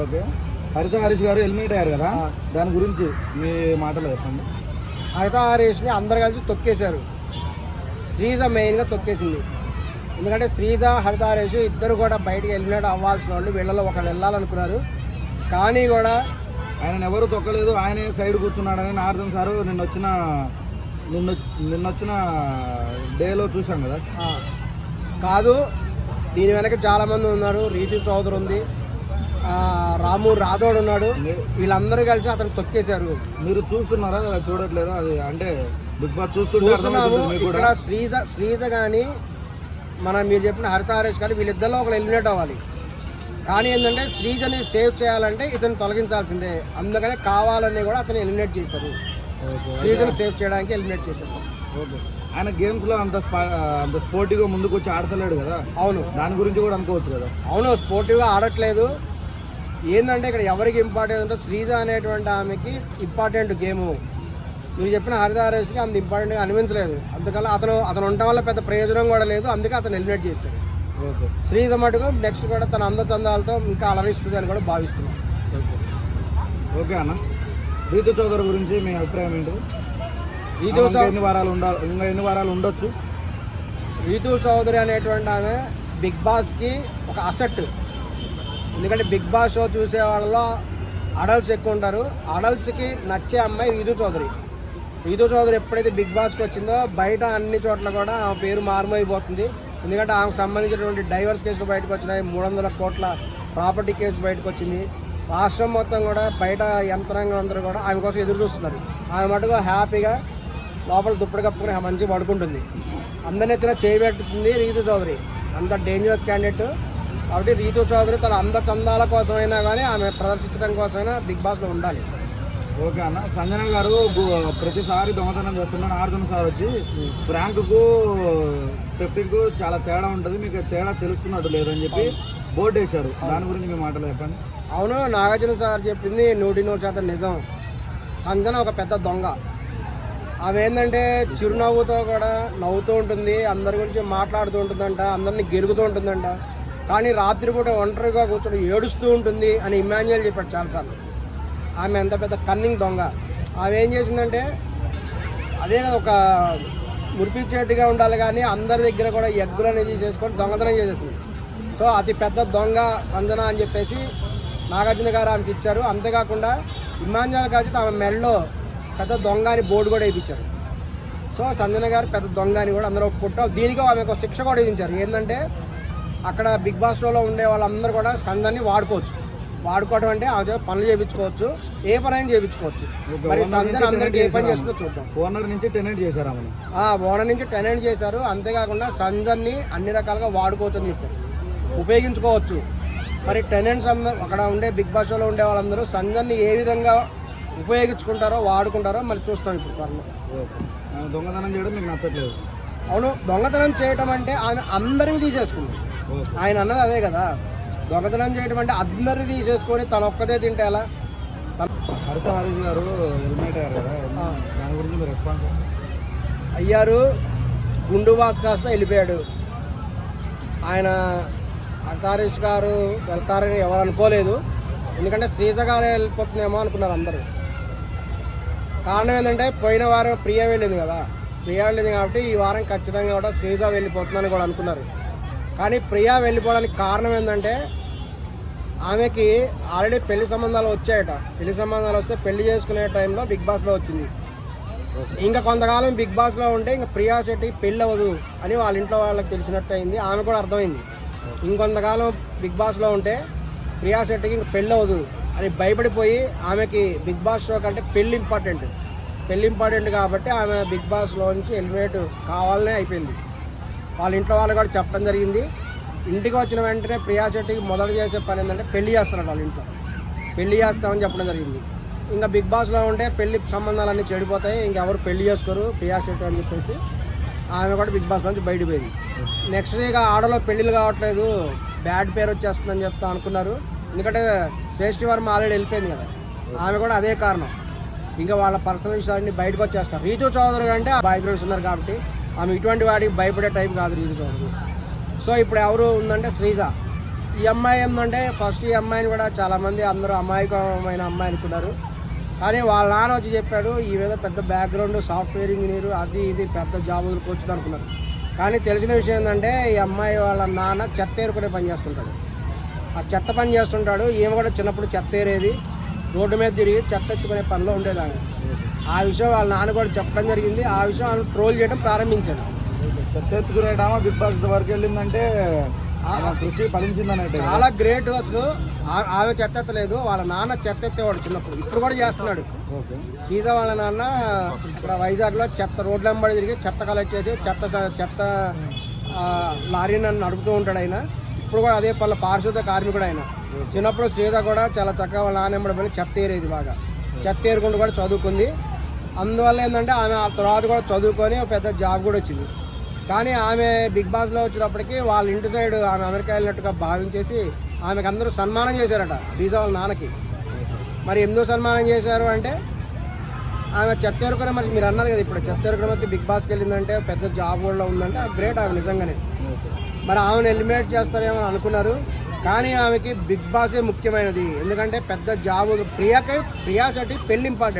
Okay. హరిత హరీష్ గారు helmet అయ్యారు కదా? దాని గురించి మీ మాటలు చెప్పండి. హరిత హరీష్ని అందరు కలిసి తొక్కేశారు. శ్రీజ మెయిన్గా తొక్కేసింది. ఎందుకంటే శ్రీజ హరిత హరీష్ ఇద్దరు కూడా బయటికి ఎలిమినేట్ అవ్వాల్సిన వాళ్ళు వీళ్ళలో ఒకళ్ళు వెళ్ళాలనుకున్నారు. కానీ కూడా ఆయన ఎవరు తొక్కలేదు ఆయనే సైడ్ కూర్చున్నాడని నార్దన్ సారు నిన్న వచ్చిన నిన్న నిన్న వచ్చిన డేలో చూసాం కదా? కాదు దీని వెనక చాలామంది ఉన్నారు. రీతు చౌదరి ఉంది. రాము రాథోడ్ ఉన్నాడు. వీళ్ళందరూ కలిసి అతను తొక్కేశారు. మీరు చూస్తున్నారా? లేదా చూడట్లేదా? అది అంటే బిగ్ బాస్ చూస్తున్నాము. ఇక్కడ కూడా. శ్రీజ శ్రీజ కానీ మన మీరు చెప్పిన హరిత హరీష్ కానీ వీళ్ళిద్దరిలో ఒకరు ఎలిమినేట్ అవ్వాలి. కానీ ఏంటంటే శ్రీజని సేవ్ చేయాలంటే ఇతను తొలగించాల్సిందే. అందుకనే కావాలని కూడా అతను ఎలిమినేట్ చేశారు. శ్రీజను సేవ్ చేయడానికి ఎలిమినేట్ చేశారు. ఓకే. ఆయన గేమ్స్లో అంత అంత స్పోర్టివ్గా ముందుకు వచ్చి ఆడతలేడు కదా? అవును. దాని గురించి కూడా అనుకోవచ్చు కదా? అవును స్పోర్టివ్గా ఆడట్లేదు. ఏంటంటే ఇక్కడ ఎవరికి ఇంపార్టెంట్ అంటే శ్రీజ అనేటువంటి ఆమెకి ఇంపార్టెంట్ గేము మీరు చెప్పిన హరిదారేష్కి అంత ఇంపార్టెంట్గా అనిపించలేదు. అందుకని అతను అతను ఉండటం వల్ల పెద్ద ప్రయోజనం కూడా లేదు. అందుకే అతను ఎలిమినేట్ చేశాడు. ఓకే. శ్రీజ మటుకు నెక్స్ట్ కూడా తన అందచందాలతో ఇంకా అలరిస్తుంది అని కూడా భావిస్తున్నాం. ఓకే. అన్న. రీతు చౌదరి గురించి మీ అభిప్రాయం ఏంటి? రీతు ఎన్ని వారాలు ఉండాలి ఇంకా ఎన్ని వారాలు ఉండొచ్చు? రీతు చౌదరి అనేటువంటి ఆమె బిగ్ బాస్కి ఒక అసెట్ ఎందుకంటే బిగ్ బాస్ షో చూసే వాళ్ళలో అడల్ట్స్ ఎక్కువ ఉంటారు. అడల్ట్స్కి నచ్చే అమ్మాయి రీతు చౌదరి. రీతు చౌదరి ఎప్పుడైతే బిగ్ బాస్కి వచ్చిందో బయట అన్ని చోట్ల కూడా ఆమె పేరు మారుమైపోతుంది ఎందుకంటే ఆమెకు సంబంధించినటువంటి డైవర్స్ కేసులు బయటకు వచ్చినాయి. మూడు వందల కోట్ల ప్రాపర్టీ కేసు బయటకు వచ్చింది. రాష్ట్రం మొత్తం కూడా బయట యంత్రాంగం అందరూ కూడా ఆమె కోసం ఎదురు చూస్తున్నారు. ఆమె మటుకు హ్యాపీగా లోపల దుప్పటి కప్పుకుని మంచిగా పడుకుంటుంది. అందరిని ఎత్తున చేయబెట్టుతుంది రీతు చౌదరి. అంత డేంజరస్ క్యాండిడేట్ కాబట్టి రీతు చౌదరి తన అంద చందాల కోసమైనా కానీ ఆమె ప్రదర్శించడం కోసమైనా బిగ్ బాస్లో ఉండాలి. ఓకే అన్న. సంజన గారు ప్రతిసారి దొంగతనం చేస్తున్న నార్దన్ సార్ వచ్చి ఫ్రాంక్కు పెప్టికు చాలా తేడా ఉంటుంది. మీకు తేడా తెలుస్తున్నట్టు లేదని చెప్పి బోర్డు వేశారు దాని గురించి మీ మాటలు చెప్పండి. అవును నాగార్జున సార్ చెప్పింది నూటి నూరు శాతం నిజం. సంజన ఒక పెద్ద దొంగ. ఆమె ఏంటంటే చిరునవ్వుతో కూడా నవ్వుతూ ఉంటుంది. అందరి గురించి మాట్లాడుతూ ఉంటుందంట. అందరిని గెలుగుతూ ఉంటుందంట. కానీ రాత్రిపూట ఒంటరిగా కూర్చొని ఏడుస్తూ ఉంటుంది అని ఇమాన్యుయల్ చెప్పాడు చాలాసార్లు. ఆమె ఎంత పెద్ద కన్నింగ్ దొంగ. ఆమె ఏం చేసిందంటే అదే కదా ఒక మురిపించేట్టుగా ఉండాలి కానీ అందరి దగ్గర కూడా ఎగ్గులు అనేది చేసుకొని దొంగతనం చేసేసింది. సో అతి పెద్ద దొంగ సంజన అని చెప్పేసి నాగార్జున గారు ఆమెకి ఇచ్చారు. అంతేకాకుండా ఇమాన్యాల కాసి ఆమె మెడలో పెద్ద దొంగ అని బోర్డు కూడా వేయించారు. సో సంజన గారు పెద్ద దొంగ అని కూడా అందరూ ఒప్పుకుంటాం దీనికి ఆమెకు ఒక శిక్ష కూడా విధించారు. ఏంటంటే అక్కడ బిగ్ బాస్ షోలో ఉండే వాళ్ళందరూ కూడా సంజన్ని వాడుకోవచ్చు. వాడుకోవడం అంటే చేత పనులు చేయించుకోవచ్చు ఏ పని అయినా చేయించుకోవచ్చు మరి సంజన అందరికి ఏ పని చేస్తుందో చూద్దాం. ఓనర్ నుంచి టెనెంట్ చేశారు ఆ ఓనర్ నుంచి టెనెంట్ చేశారు. అంతేకాకుండా సంజన్ని అన్ని రకాలుగా వాడుకోవచ్చు అని చెప్పారు. ఉపయోగించుకోవచ్చు. మరి టెనెంట్స్ అందరూ అక్కడ ఉండే బిగ్ బాస్ షోలో ఉండే వాళ్ళందరూ సంజన్ని ఏ విధంగా ఉపయోగించుకుంటారో వాడుకుంటారో మరి చూస్తాం ఇప్పుడు ఆమె దొంగతనం చేయడం మీకు నచ్చట్లేదు. అవును దొంగతనం చేయటం అంటే ఆమె అందరివి తీసేసుకుంది. ఆయన అన్నది అదే కదా. దొంగతనం చేయటం అంటే అందరివి తీసేసుకొని తన ఒక్కదే తింటే ఎలా? తన- హరిత హరీష్ గారు హెల్మెట్ అయ్యారు కదా. ఆ. దాని గురించి మీ రెస్పాన్స్ అయ్యారు. గుండు వాస్ కాస్త వెళ్ళిపోయాడు. ఆయన అర్తారీష్ గారు వెళ్తారని ఎవరు అనుకోలేదు. ఎందుకంటే శ్రీజ గారు వెళ్ళిపోతుందేమో అనుకున్నారు అందరూ. కారణం ఏంటంటే పోయిన వారం ప్రియ వెళ్ళింది కదా. ప్రియ వెళ్ళింది కాబట్టి ఈ వారం ఖచ్చితంగా కూడా శ్రీజ వెళ్ళిపోతుందని కూడా అనుకున్నారు. కానీ ప్రియా వెళ్ళిపోవడానికి కారణం ఏంటంటే ఆమెకి ఆల్రెడీ పెళ్ళి సంబంధాలు వచ్చాయట. పెళ్ళి సంబంధాలు వస్తే పెళ్ళి చేసుకునే టైంలో బిగ్ బాస్లో వచ్చింది. ఇంకా కొంతకాలం బిగ్ బాస్లో ఉంటే ఇంకా ప్రియా శెట్టి పెళ్ళి అవ్వదు అని వాళ్ళ ఇంట్లో వాళ్ళకి తెలిసినట్టు అయింది. ఆమె కూడా అర్థమైంది. ఇంకొంతకాలం బిగ్ బాస్లో ఉంటే ప్రియా శెట్టికి ఇంక పెళ్ళి అవ్వదు అని భయపడిపోయి ఆమెకి బిగ్ బాస్ షో కంటే పెళ్ళి ఇంపార్టెంట్. పెళ్ళి ఇంపార్టెంట్ కాబట్టి ఆమె బిగ్ బాస్లో నుంచి ఎలిమినేట్ కావాలనే అయిపోయింది. వాళ్ళ ఇంట్లో వాళ్ళు కూడా చెప్పడం జరిగింది. ఇంటికి వచ్చిన వెంటనే ప్రియా శెట్టికి మొదలు చేసే పని ఏంటంటే పెళ్ళి చేస్తున్నారు వాళ్ళ ఇంట్లో. పెళ్ళి చేస్తామని చెప్పడం జరిగింది. ఇంకా బిగ్ బాస్లో ఉంటే పెళ్ళి సంబంధాలన్నీ చెడిపోతాయి ఇంకెవరు పెళ్ళి చేసుకోరు ప్రియా శెట్టి అని చెప్పేసి. ఆమె కూడా బిగ్ బాస్ నుంచి బయటపోయింది నెక్స్ట్ ఇక ఆడలో పెళ్ళిళ్ళు కావట్లేదు బ్యాడ్ పేరు వచ్చేస్తుందని చెప్తా అనుకున్నారు. ఎందుకంటే శ్రేష్ఠి వర్మ ఆల్రెడీ వెళ్ళిపోయింది కదా. ఆమె కూడా అదే కారణం. ఇంకా వాళ్ళ పర్సనల్ విషయాలన్నీ బయటకు వచ్చేస్తారు. రీతు చౌదరి అంటే బాయ్ ఫ్రెండ్స్ ఉన్నారు కాబట్టి ఆమె ఇటువంటి వాడికి భయపడే టైం కాదు రీతు చౌదరి. సో ఇప్పుడు ఎవరు ఉందంటే శ్రీజ. ఈ అమ్మాయి ఏంటంటే ఫస్ట్ ఈ అమ్మాయిని కూడా చాలామంది అందరూ అమాయకమైన అమ్మాయి అనుకున్నారు కానీ వాళ్ళ నాన్న వచ్చి చెప్పాడు ఈ మీద పెద్ద బ్యాక్గ్రౌండ్ సాఫ్ట్వేర్ ఇంజనీర్ అది ఇది పెద్ద జాబ్ వచ్చింది అనుకున్నారు. కానీ తెలిసిన విషయం ఏంటంటే ఈ అమ్మాయి వాళ్ళ నాన్న చెత్త ఏరుకునే పని చేస్తుంటాడు. ఆ చెత్త పని చేస్తుంటాడు. ఈమె కూడా చిన్నప్పుడు చెత్త ఏరేది. రోడ్డు మీద తిరిగి చెత్త ఎత్తుకునే పనిలో ఉండేది ఆమె ఆ విషయం వాళ్ళ నాన్న కూడా చెప్పడం జరిగింది. ఆ విషయం ఆమె ట్రోల్ చేయడం ప్రారంభించారు. చెత్త ఎత్తుకునేటామా బిగ్ బాస్ వరకు వెళ్ళిందంటే కృషి ఫలించిందన్నట్టు చాలా గ్రేట్ అసలు ఆమె చెత్త ఎత్తలేదు వాళ్ళ నాన్న చెత్త ఎత్తేవాడు చిన్నప్పుడు. ఇప్పుడు కూడా చేస్తున్నాడు. పిజ్జా వాళ్ళ నాన్న ఇక్కడ వైజాగ్లో చెత్త రోడ్ల వెంబడి తిరిగి చెత్త కలెక్ట్ చేసి చెత్త చెత్త లారీ నన్ను నడుపుతూ ఉంటాడు ఆయన. ఇప్పుడు కూడా అదే పళ్ళ పారిశుద్ధ కార్మికుడు ఆయన. చిన్నప్పుడు సీత కూడా చాలా చక్కగా వాళ్ళ నాన్న వెంబడి చెత్త ఏరేది బాగా. చెత్త ఏరుకుంటూ కూడా చదువుకుంది. అందువల్ల ఏంటంటే ఆమె ఆ తర్వాత కూడా చదువుకొని పెద్ద జాబ్ కూడా వచ్చింది. కానీ ఆమె బిగ్ బాస్లో వచ్చినప్పటికీ వాళ్ళ ఇంటి సైడ్ ఆమె అమెరికా వెళ్ళినట్టుగా భావించేసి ఆమెకు అందరూ సన్మానం చేశారట శ్రీజ వాళ్ళ నాన్నకి. మరి ఎందుకు సన్మానం చేశారు అంటే ఆమె చెత్త ఎరుకునే మరి మీరు అన్నారు కదా ఇప్పుడు చెత్త ఎరుకునే మధ్య బిగ్ బాస్కి వెళ్ళిందంటే పెద్ద జాబ్ కూడా ఉందంటే గ్రేట్ ఆమె నిజంగానే. మరి ఆమెను ఎలిమినేట్ చేస్తారేమో అనుకున్నారు. కానీ ఆమెకి బిగ్ బాసే ముఖ్యమైనది. ఎందుకంటే పెద్ద జాబ్ ప్రియాకి ప్రియా శెట్టి పెళ్ళి ఇంపార్టెంట్.